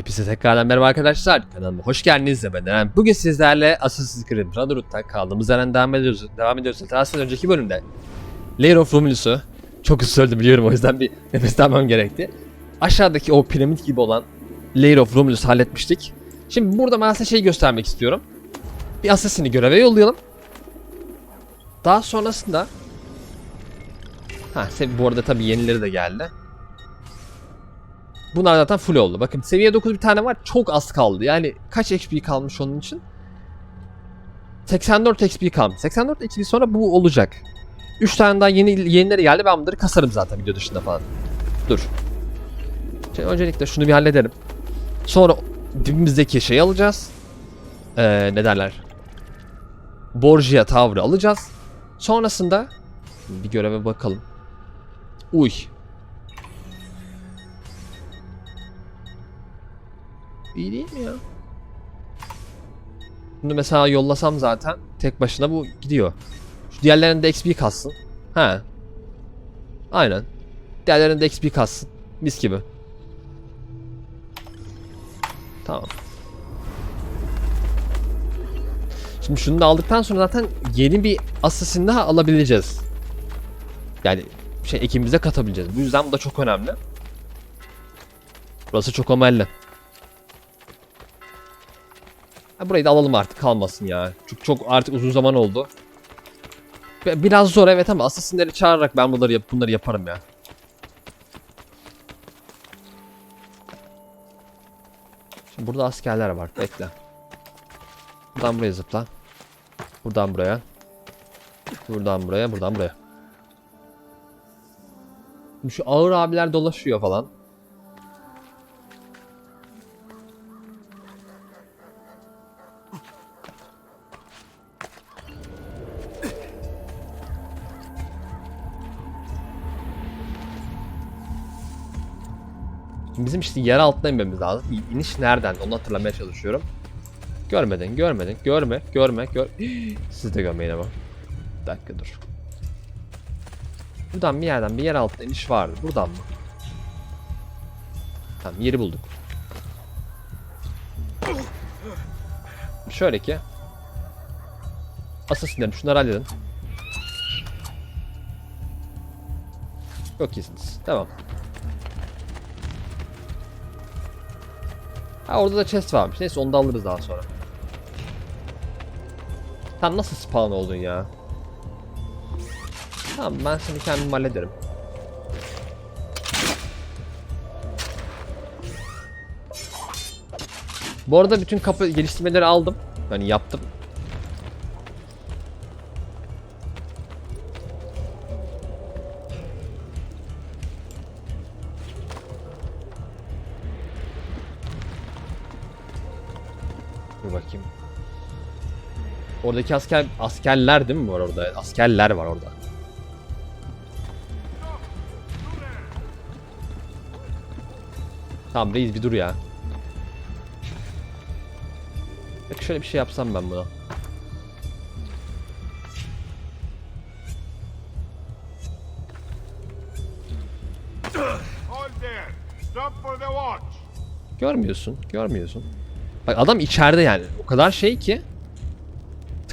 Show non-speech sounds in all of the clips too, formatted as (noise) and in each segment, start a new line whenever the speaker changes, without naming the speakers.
Hepinize tekrardan merhaba arkadaşlar. Kanalıma hoş geldiniz. Ben Eren. Bugün sizlerle Assassin's Creed Brotherhood'da kaldığımız yerden devam ediyoruz. Devam ediyoruz. Aslında önceki bölümde Lair of Romulus'u çok söyledim biliyorum o yüzden bir (laughs) nefes almam gerekti. Aşağıdaki o piramit gibi olan Lair of Romulus'u halletmiştik. Şimdi burada ben size şey göstermek istiyorum. Bir Assassin'i göreve yollayalım. Daha sonrasında Ha, bu arada tabii yenileri de geldi. Bunlar zaten full oldu. Bakın seviye 9 bir tane var. Çok az kaldı. Yani kaç XP kalmış onun için? 84 XP kalmış. 84 XP sonra bu olacak. 3 tane daha yeni yenileri geldi. Ben bunları kasarım zaten video dışında falan. Dur. Şimdi öncelikle şunu bir halledelim. Sonra dibimizdeki şeyi alacağız. Ee, ne derler? Borgia Tower'ı alacağız. Sonrasında bir göreve bakalım. Uy. İyi değil mi ya? Bunu mesela yollasam zaten tek başına bu gidiyor. Şu diğerlerinde XP kassın. He. Aynen. Diğerlerinde XP kassın. Mis gibi. Tamam. Şimdi şunu da aldıktan sonra zaten yeni bir assassin daha alabileceğiz. Yani şey ekibimize katabileceğiz. Bu yüzden bu da çok önemli. Burası çok önemli. Ha, burayı da alalım artık kalmasın ya. Çünkü çok artık uzun zaman oldu. Bi- Biraz zor evet ama assassinleri çağırarak ben bunları yap bunları yaparım ya. Şimdi burada askerler var. Bekle. Buradan buraya zıpla. Buradan buraya. Buradan buraya, buradan buraya. Şu ağır abiler dolaşıyor falan. Bizim işte yer altına inmemiz lazım. İniş nereden? Onu hatırlamaya çalışıyorum. Görmedin, görmedin. Görme, görme, gör. (gasps) Siz de görmeyin ama. Bir dakika dur. Buradan bir yerden bir yer altına iniş vardı. Buradan mı? Tamam yeri bulduk. Şöyle ki. Assassinlerim şunları halledin. Çok iyisiniz. Tamam. Ha orada da chest varmış. Neyse onu da alırız daha sonra. Tam nasıl spawn oldun ya? Tamam ben seni kendim hallederim. Bu arada bütün kapı geliştirmeleri aldım. Hani yaptım. Oradaki asker askerler değil mi var orada? Askerler var orada. Tamam reis bir dur ya. Bak şöyle bir şey yapsam ben buna. Görmüyorsun, görmüyorsun. Bak adam içeride yani. O kadar şey ki.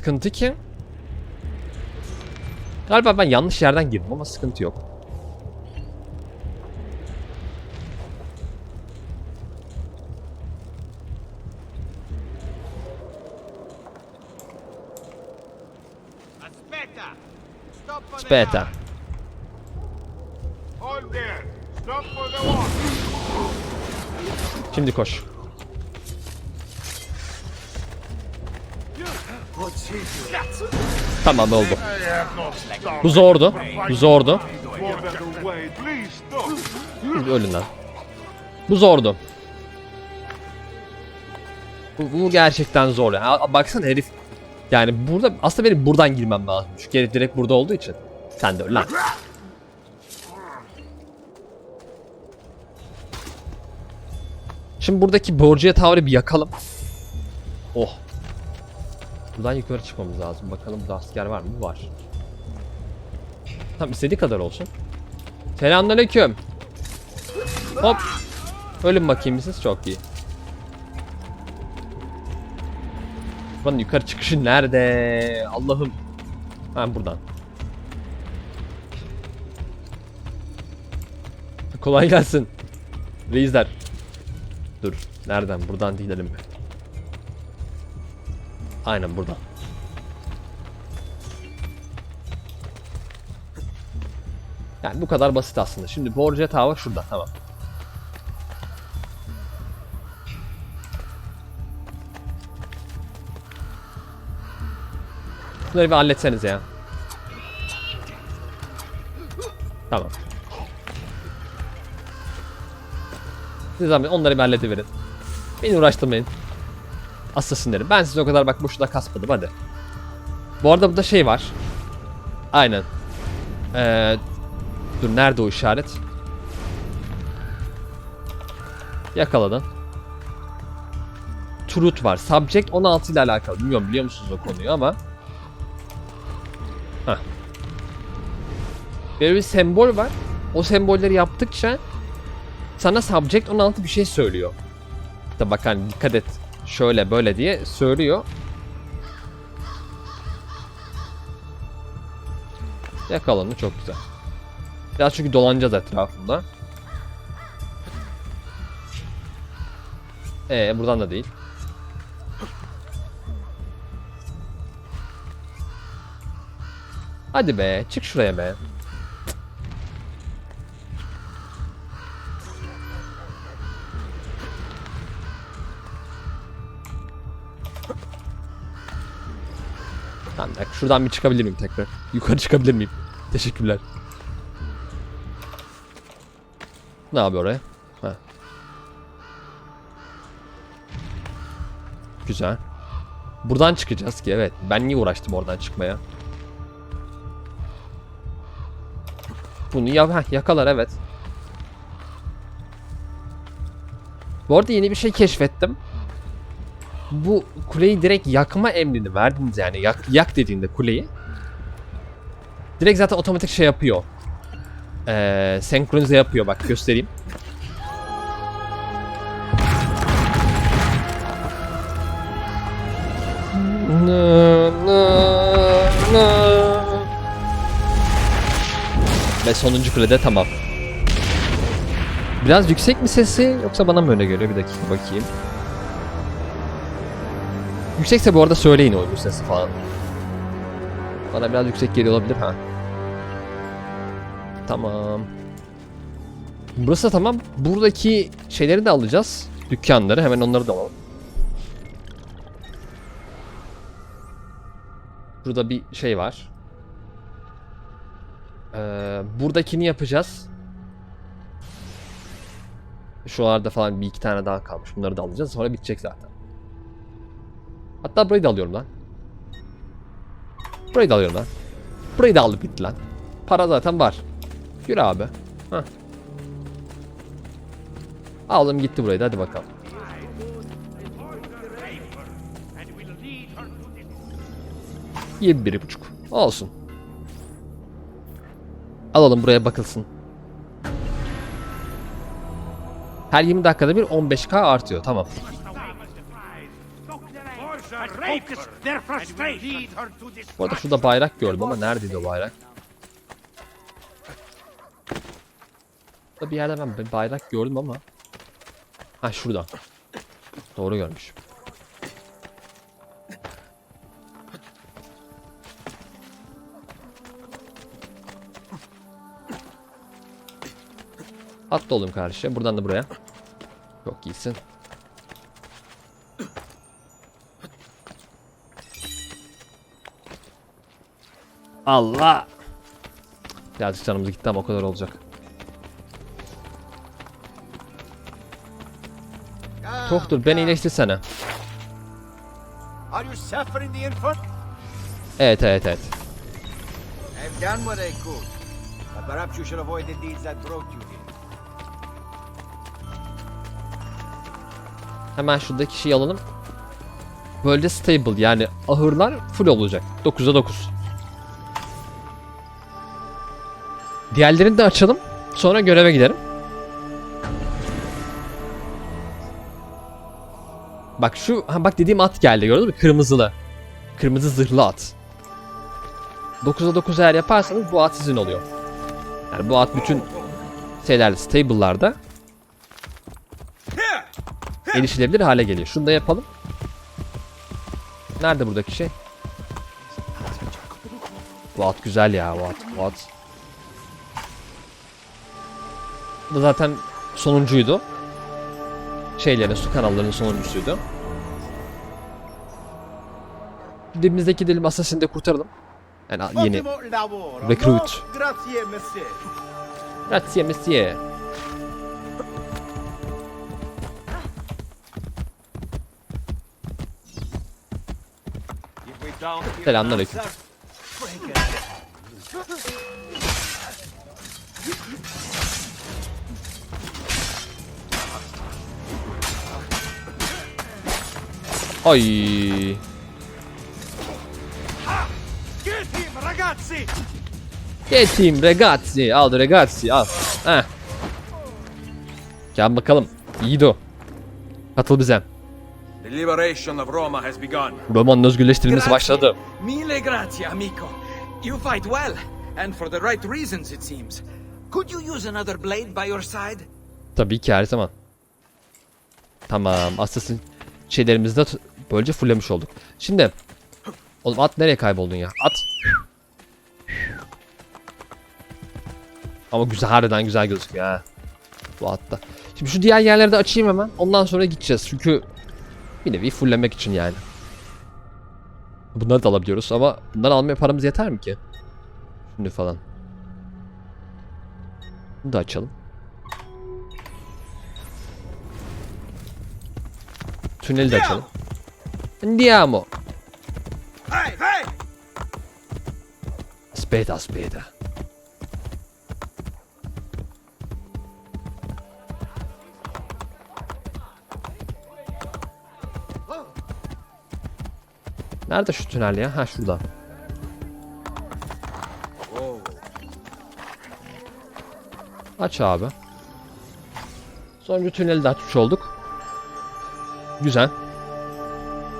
Sıkıntı ki. Galiba ben yanlış yerden girdim ama sıkıntı yok.
Aspetta. Stop for
Tamam oldu. Bu zordu. Bu zordu. Ölün lan. Bu zordu. Bu, bu gerçekten zor yani. Baksana herif. Yani burada aslında benim buradan girmem lazım. Çünkü herif direkt burada olduğu için. Sen de öl lan. Şimdi buradaki Borgia Tower'ı bir yakalım. Oh. Buradan yukarı çıkmamız lazım. Bakalım burada asker var mı? Var. Tam istediği kadar olsun. Selamünaleyküm. Hop. Ölün bakayım siz çok iyi. Buranın yukarı çıkışı nerede? Allah'ım. Ha buradan. Kolay gelsin. Reisler. Dur. Nereden? Buradan değilelim. Aynen buradan. Yani bu kadar basit aslında. Şimdi Borca Tava şurada. Tamam. Bunları bir halletseniz ya. Tamam. Siz zahmet onları bir hallediverin. Beni uğraştırmayın. Assassinleri. Ben size o kadar bak boşuna kasmadım hadi. Bu arada burada şey var. Aynen. Ee, dur nerede o işaret? Yakaladın. Truth var. Subject 16 ile alakalı. Bilmiyorum biliyor musunuz o konuyu ama. Heh. Böyle bir sembol var. O sembolleri yaptıkça sana subject 16 bir şey söylüyor. Da bak hani dikkat et. Şöyle böyle diye söylüyor. Yakalandı çok güzel. Biraz çünkü dolanacağız etrafında. Ee buradan da değil. Hadi be çık şuraya be. Tamam dakika, şuradan bir çıkabilir miyim tekrar? Yukarı çıkabilir miyim? Teşekkürler. Ne yapıyor oraya? Ha. Güzel. Buradan çıkacağız ki evet. Ben niye uğraştım oradan çıkmaya? Bunu ya heh, yakalar evet. Bu arada yeni bir şey keşfettim. Bu kuleyi direkt yakma emrini verdiniz yani yak, yak dediğinde kuleyi. Direkt zaten otomatik şey yapıyor. Ee, senkronize yapıyor bak göstereyim. Nı, nı, nı. Ve sonuncu kulede tamam. Biraz yüksek mi sesi yoksa bana mı öyle geliyor? Bir dakika bakayım. Yüksekse bu arada söyleyin oyun sesi falan. Bana biraz yüksek geliyor olabilir ha. Tamam. Burası da tamam. Buradaki şeyleri de alacağız. Dükkanları hemen onları da alalım. Burada bir şey var. Ee, buradakini yapacağız. Şuralarda falan bir iki tane daha kalmış. Bunları da alacağız. Sonra bitecek zaten. Hatta burayı da alıyorum lan. Burayı da alıyorum lan. Burayı da alıp bitti lan. Para zaten var. Yürü abi. Heh. Aldım gitti burayı da hadi bakalım. Yedi biri buçuk. Olsun. Alalım buraya bakılsın. Her 20 dakikada bir 15k artıyor. Tamam. Bu arada şurada bayrak gördüm ama neredeydi o bayrak? Burada bir yerde ben bir bayrak gördüm ama. Ha şurada. Doğru görmüşüm. Atla oğlum karşıya. Buradan da buraya. Çok iyisin. Allah. Birazcık canımız gitti ama o kadar olacak. Doktor beni iyileştirsene. Evet evet evet. Hemen şuradaki şeyi alalım. Böyle stable yani ahırlar full olacak. 9'a 9. Diğerlerini de açalım. Sonra göreve giderim. Bak şu ha bak dediğim at geldi gördün mü? Kırmızılı. Kırmızı zırhlı at. 9'a 9 eğer yaparsanız bu at sizin oluyor. Yani bu at bütün şeylerde, stable'larda erişilebilir hale geliyor. Şunu da yapalım. Nerede buradaki şey? Bu at güzel ya bu at. Bu at. Da zaten sonuncuydu. Şeylerin, su kanallarının sonuncusuydu. Dibimizdeki dilim Assassin'i de kurtaralım. Yani yeni. Recruit.
Grazie, monsieur.
Grazie Selamünaleyküm. Ay. Geçeyim ragazzi. Al ragazzi al. Heh. Gel bakalım. Yiğido. Katıl bize.
The liberation of Roma has begun.
Roma'nın özgürleştirilmesi başladı.
Mille grazie, amico. You fight well, and for the right reasons, it seems. Could you use another blade by your side?
Tabii ki her zaman. Tamam. Assassin şeylerimizi de böylece fulllemiş olduk. Şimdi. Oğlum at nereye kayboldun ya? At. Ama güzel harbiden güzel gözüküyor ha. Bu atta. Şimdi şu diğer yerleri de açayım hemen. Ondan sonra gideceğiz. Çünkü bir nevi fulllemek için yani. Bunları da alabiliyoruz ama bunları almaya paramız yeter mi ki? Şimdi falan. Bunu da açalım. Tüneli de açalım. Andiamo.
Hey, hey!
Aspetta, aspetta. Nerede şu tünel ya? Ha şurada. Aç abi. Sonuncu tüneli de açmış olduk. Güzel.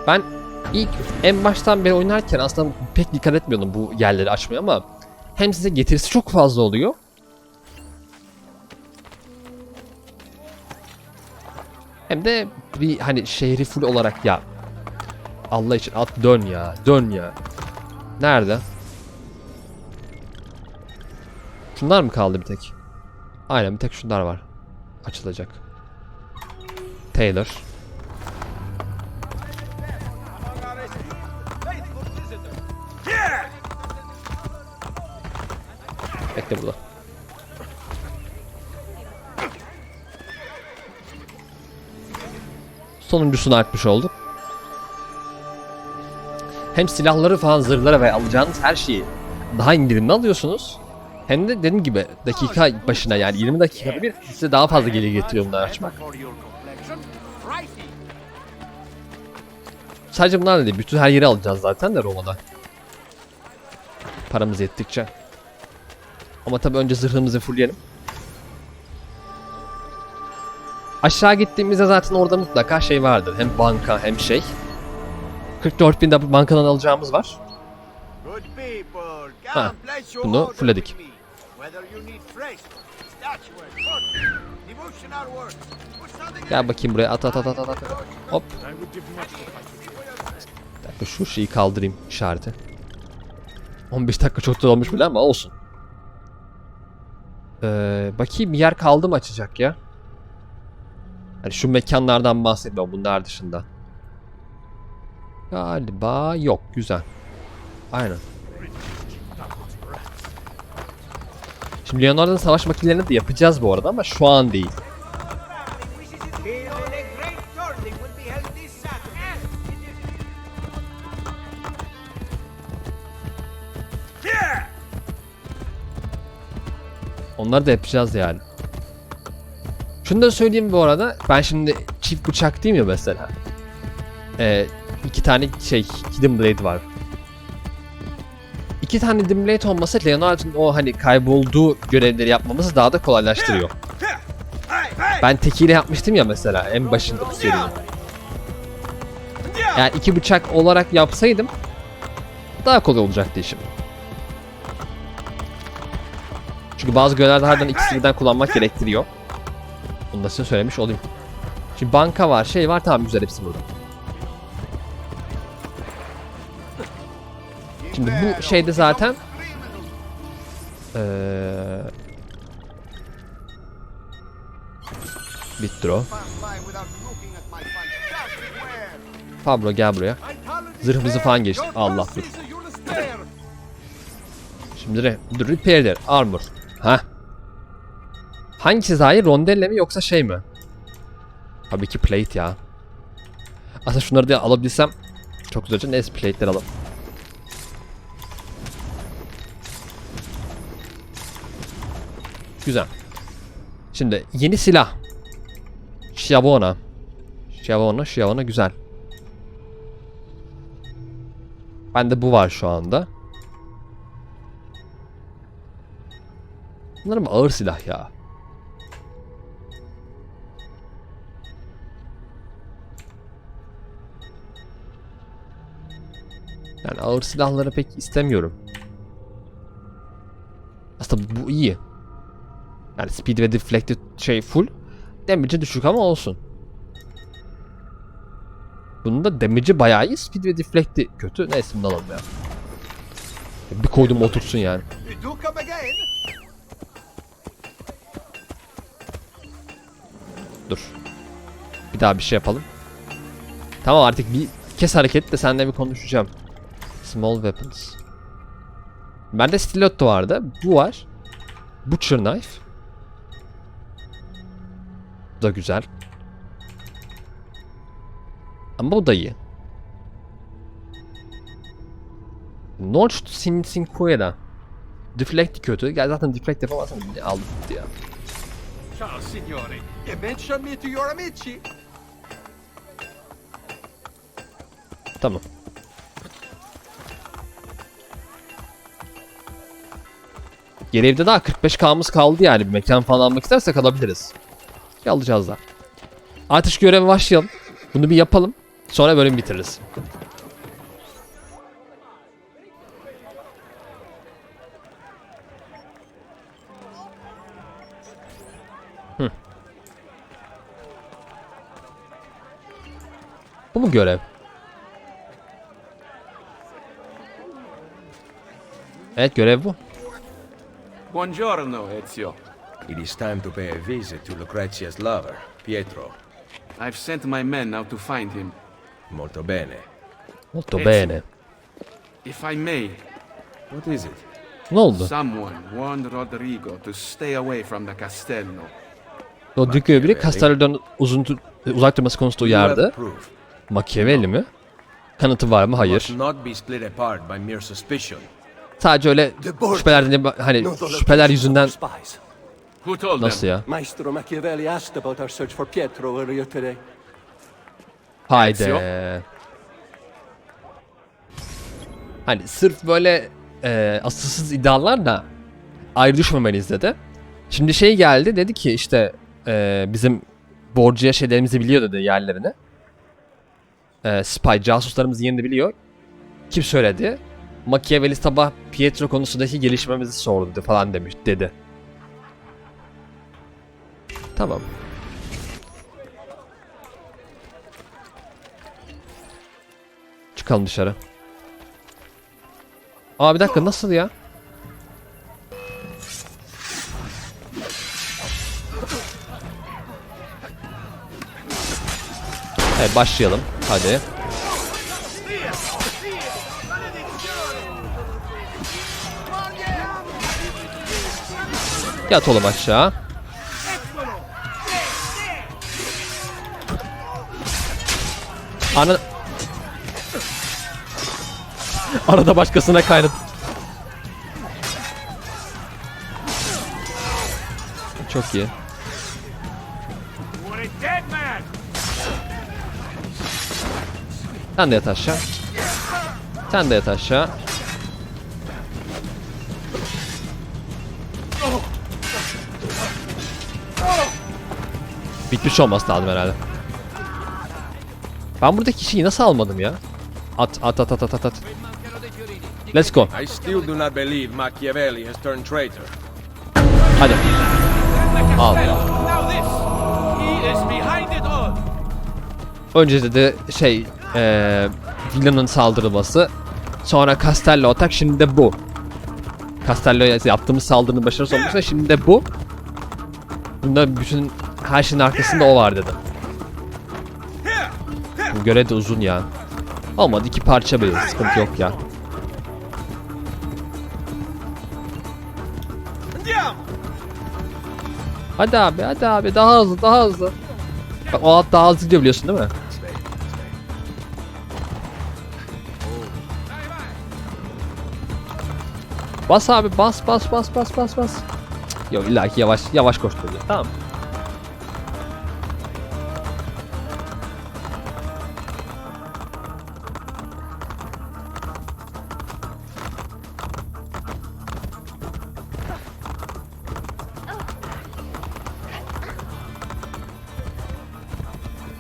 Ben ilk en baştan beri oynarken aslında pek dikkat etmiyordum bu yerleri açmaya ama hem size getirisi çok fazla oluyor. Hem de bir hani şehri full olarak ya Allah için at dön ya dön ya. Nerede? Şunlar mı kaldı bir tek? Aynen bir tek şunlar var. Açılacak. Taylor. Bekle burada. Sonuncusunu açmış olduk. Hem silahları falan zırhları ve alacağınız her şeyi daha indirimli alıyorsunuz. Hem de dediğim gibi dakika başına yani 20 dakika bir size daha fazla gelir getiriyor bunları açmak. Sadece bunlar değil. Bütün her yeri alacağız zaten de Roma'da. Paramız yettikçe. Ama tabii önce zırhımızı fullleyelim. Aşağı gittiğimizde zaten orada mutlaka şey vardır. Hem banka hem şey. 44 bin de bankadan alacağımız var. Ha, bunu fullledik. Gel bakayım buraya at at at at at. at. Hop. Bir dakika şu şeyi kaldırayım işareti. 15 dakika çok da olmuş bile ama olsun. Ee, bakayım yer kaldı mı açacak ya? Hani şu mekanlardan bahsediyorum bunlar dışında. Galiba yok güzel. Aynen. Şimdi Leonardo'nun savaş makinelerini de yapacağız bu arada ama şu an değil. Onları da yapacağız yani. Şunu da söyleyeyim bu arada. Ben şimdi çift bıçak değil mi mesela? Ee, iki tane şey Hidden Blade var. İki tane Hidden Blade olması Leonardo'nun o hani kaybolduğu görevleri yapmamızı daha da kolaylaştırıyor. Ben tekiyle yapmıştım ya mesela en başında bu serinin. Yani iki bıçak olarak yapsaydım daha kolay olacaktı işim. Çünkü bazı görevlerde harbiden ikisini birden kullanmak gerektiriyor. Bunu da size söylemiş olayım. Şimdi banka var, şey var tamam güzel hepsi burada. Şimdi bu şeyde zaten eee Bitti o. Pablo gel buraya. Zırhımızı falan geçti. Allah dur. Şimdi re dur repair'ler armor. Ha. Hangisi daha iyi? Rondelle mi yoksa şey mi? Tabii ki plate ya. Aslında şunları da alabilsem çok güzel olacak. Neyse plate'ler alalım. Güzel. Şimdi yeni silah. Shavona. Shavona, Shavona güzel. Bende bu var şu anda. Bunlar mı ağır silah ya? Yani ağır silahları pek istemiyorum. Aslında bu iyi. Yani speed ve deflected şey full. Damage'i düşük ama olsun. Bunun da damage'i bayağı iyi. Speed ve deflect'i kötü. Neyse bunu alalım ya. Bir koydum otursun yani. Dur. Bir daha bir şey yapalım. Tamam artık bir kes hareket de seninle bir konuşacağım. Small weapons. Bende stiletto vardı. Bu var. Butcher knife. Bu da güzel. Ama bu da iyi. Notched Sin Sinquera. Deflect kötü. Gel zaten deflect yapamazsın. Ne aldık gitti ya.
Ciao, signore. Mention me to your amici.
Tamam. Geri evde daha 45K'mız kaldı yani. Bir mekan falan almak istersek alabiliriz. Bir alacağız da. Artış göreve başlayalım. Bunu bir yapalım. Sonra bölüm bitiririz. Bu mu görev? Evet görev bu.
Buongiorno, Ezio.
It is time to pay a visit to Lucrezia's lover, Pietro.
I've sent my men out to find him.
Molto bene.
Molto bene.
If I may,
What is it?
Ne oldu?
someone warned Rodrigo to stay away from the castello.
Rodrigo'ya biri Castello'dan uzun uzak durması konusunda uyardı. Machiavelli mi? Kanıtı var mı? Hayır. Sadece öyle şüpheler hani şüpheler yüzünden nasıl ya?
Maestro Machiavelli asked about our search for Pietro earlier today.
Haydi. Hani sırf böyle e, asılsız iddialarla ayrı düşmemeliyiz dedi. Şimdi şey geldi dedi ki işte e, bizim borcuya şeylerimizi biliyor dedi yerlerini. E, spy casuslarımızın yerini biliyor. Kim söyledi? Machiavelli sabah Pietro konusundaki gelişmemizi sordu falan demiş dedi. Tamam. Çıkalım dışarı. Aa bir dakika nasıl ya? Evet başlayalım. Hadi. Yat oğlum aşağı. Ana... Arada başkasına kaynadı. Çok iyi. Sen de yat aşağı. Sen de yat aşağı. Bitmiş olması lazım herhalde. Ben buradaki kişiyi nasıl almadım ya? At at at at at at at. Let's go.
I still do not believe Machiavelli has turned traitor.
Hadi. Allah.
Now this! He is behind it all!
Önce de şey eee villanın saldırılması. Sonra Castello atak şimdi de bu. Castello'ya yaptığımız saldırının başarısı olmuşsa şimdi de bu. Bunda bütün her şeyin arkasında o var dedim. Bu görev de uzun ya. Olmadı iki parça böyle sıkıntı yok ya. Hadi abi hadi abi daha hızlı daha hızlı. Bak o at daha hızlı gidiyor biliyorsun değil mi? Bas abi bas bas bas bas bas bas. Yok illa ki yavaş yavaş koşturuyor. Tamam.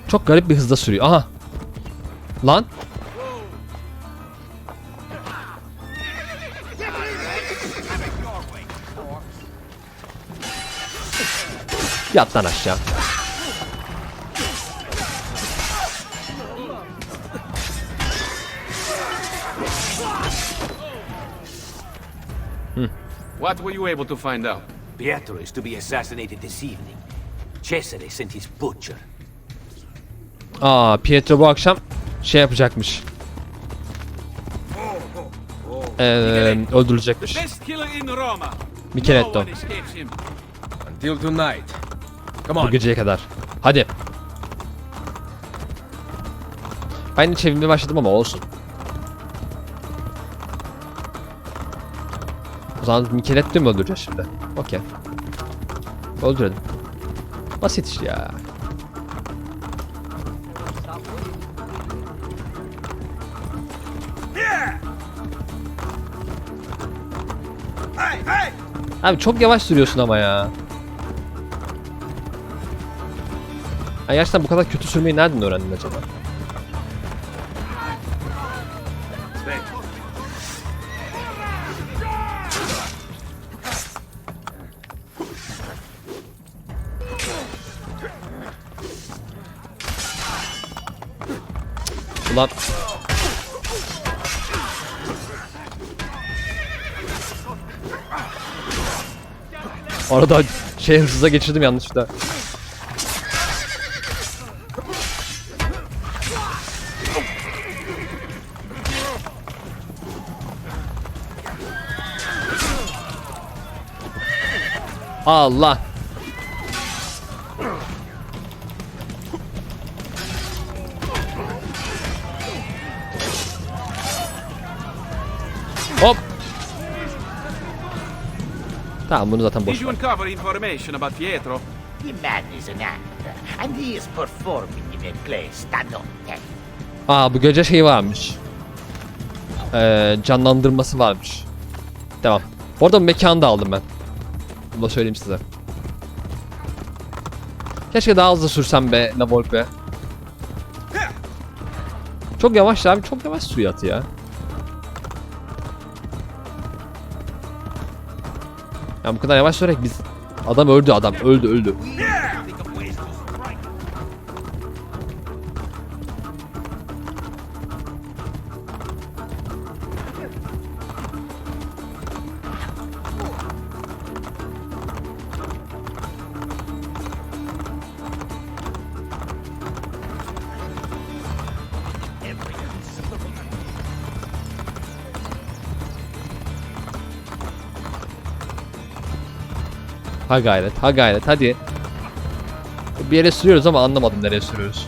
Çok garip bir hızda sürüyor. Aha. Lan. Yat lan aşağı.
What were you able to find out?
Pietro is to be assassinated this evening. Cesare sent his butcher.
Aa Pietro bu akşam şey yapacakmış. Ee, öldürülecekmiş. Micheletto.
Until tonight. Come
Bu
on.
geceye kadar. Hadi. Ben de çevirmeye başladım ama olsun. O zaman Micheletto'yu mu öldüreceğiz şimdi? Okey. Öldürelim. Basit iş ya. Abi çok yavaş sürüyorsun ama ya. Ha, gerçekten bu kadar kötü sürmeyi nereden öğrendin acaba? Ulan Arada şey hırsıza geçirdim yanlışlıkla. Allah. Hop. Tamam bunu zaten boş
Did you
ver.
uncover information about Pietro?
The man is an actor, and he is performing in a play Stanotte.
Aa bu gece şey varmış. Ee, canlandırması varmış. Devam. Bu arada mekanı da aldım ben. Bunu da söyleyeyim size. Keşke daha hızlı sürsem be La Volpe. Çok yavaş abi çok yavaş sürüyor atı ya. Ya bu kadar yavaş sürerek biz adam öldü adam öldü öldü. Ha gayret, ha gayret hadi. Bir yere sürüyoruz ama anlamadım nereye sürüyoruz.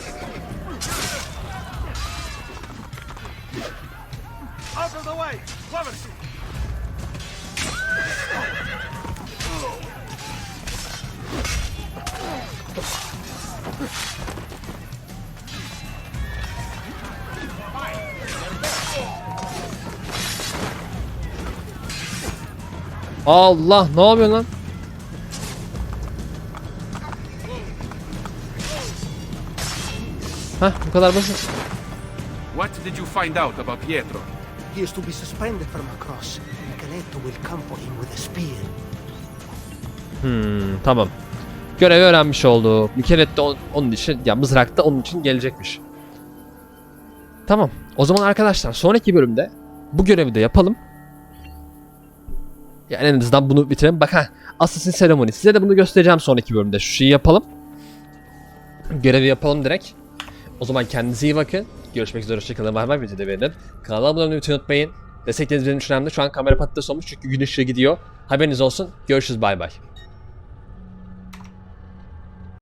Allah ne yapıyorsun lan? Hah bu kadar basit.
What did you find out about Pietro?
He is to be suspended from a cross. Micheletto will come for him with a spear.
Hmm, tamam. Görevi öğrenmiş de on- onun için, ya mızrak da onun için gelecekmiş. Tamam. O zaman arkadaşlar sonraki bölümde bu görevi de yapalım. Yani en azından bunu bitirelim. Bak ha, Assassin Ceremony. Size de bunu göstereceğim sonraki bölümde. Şu şeyi yapalım. Görevi yapalım direkt. O zaman kendinize iyi bakın. Görüşmek üzere. Hoşçakalın. Bay bay. Videoda beğenin. Kanala abone olmayı unutmayın. Destekleriniz benim için önemli. Şu an kamera patates olmuş çünkü gün ışığı gidiyor. Haberiniz olsun. Görüşürüz. Bay bay.